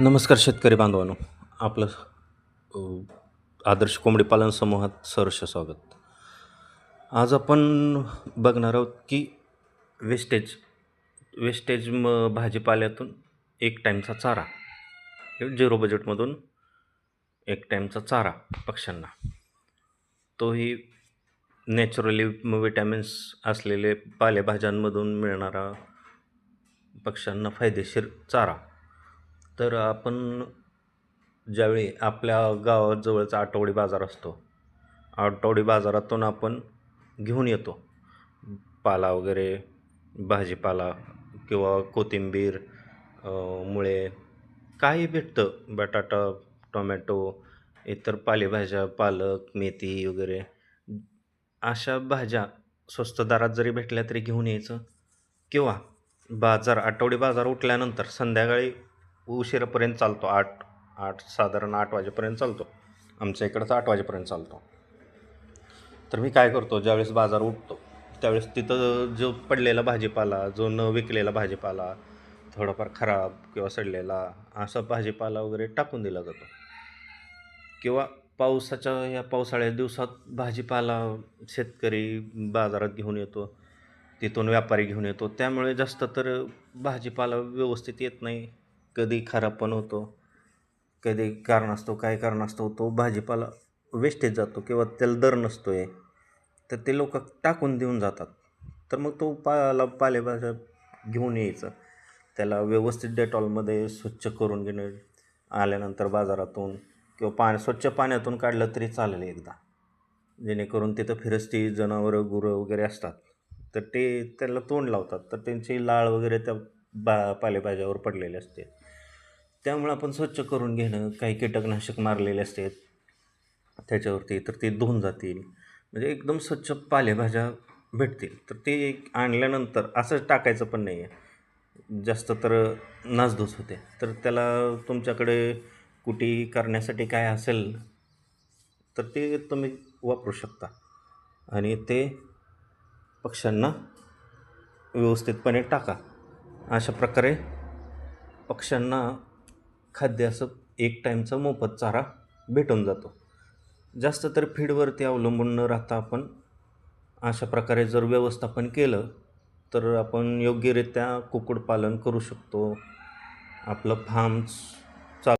नमस्कार शेतकरी बांधवांनो. आपलं आदर्श कोंबडी पालन समूहात सहर्ष स्वागत. आज आपण बघणार आहोत की वेस्टेज वेस्टेज म भाजीपाल्यातून एक टाईमचा चारा झिरो बजेटमधून एक टाईमचा चारा पक्ष्यांना. तोही नॅचरली विटॅमिन्स असलेले पालेभाज्यांमधून मिळणारा पक्ष्यांना फायदेशीर चारा. तर आपण ज्यावेळी आपल्या गावाजवळचा आठवडी बाजार असतो आठवडी बाजारातून आपण घेऊन येतो. पाला वगैरे भाजीपाला किंवा कोथिंबीर मुळे काही भेटतं. बटाटा टोमॅटो इतर पालेभाज्या पालक मेथी वगैरे. अशा भाज्या स्वस्त दरात जरी भेटल्या तरी घेऊन यायचं. किंवा बाजार आठवडी बाजार उठल्यानंतर संध्याकाळी उशिरापर्यंत चालतो. आठ आठ साधारण आठ वाजेपर्यंत चालतो. आमच्या इकडंचा आठ वाजेपर्यंत चालतो. तर मी काय करतो ज्यावेळेस बाजार उठतो त्यावेळेस तिथं जो पडलेला भाजीपाला जो न विकलेला भाजीपाला थोडाफार खराब किंवा सडलेला असा भाजीपाला वगैरे टाकून दिला जातो. किंवा पावसाच्या या पावसाळ्या दिवसात भाजीपाला शेतकरी बाजारात घेऊन येतो तिथून व्यापारी घेऊन येतो. त्यामुळे जास्त तर भाजीपाला व्यवस्थित येत नाही. कधी खराब पण होतो कधी कारणास्तव काय कारणास्तव तो भाजीपाला वेस्टेज जातो किंवा त्याला दर नसतो आहे तर ते लोक टाकून देऊन जातात. तर मग तो पाला पालेभाज्या घेऊन यायचं. त्याला व्यवस्थित डेटॉलमध्ये स्वच्छ करून घेणं आल्यानंतर बाजारातून किंवा पाण्या स्वच्छ पाण्यातून काढलं तरी चालेल एकदा. जेणेकरून तिथं फिरस्ती जनावरं गुरं वगैरे असतात. तर ते त्याला तोंड लावतात. तर त्यांची लाळ वगैरे त्या बा पालेभाज्यावर पडलेले असते. त्यामुळे आपण स्वच्छ करून घेणं काही कीटकनाशक मारलेले असते त्याच्यावरती तर ते धुवून जातील. म्हणजे एकदम स्वच्छ पालेभाज्या भेटतील. तर ते एक आणल्यानंतर असंच टाकायचं पण नाही आहे जास्त तर नासधूस होते. तर त्याला तुमच्याकडे कुटी करण्यासाठी काय असेल तर ते तुम्ही वापरू शकता. आणि ते पक्ष्यांना व्यवस्थितपणे टाका. अशा प्रकारे पक्ष्यांना खाद्य असं एक टाईमचा मोफत चारा भेटून जातो. जास्त तर फीडवरती अवलंबून न राहता आपण अशा प्रकारे जर व्यवस्थापन केलं तर आपण योग्यरित्या कुक्कुटपालन करू शकतो. आपलं फार्म्स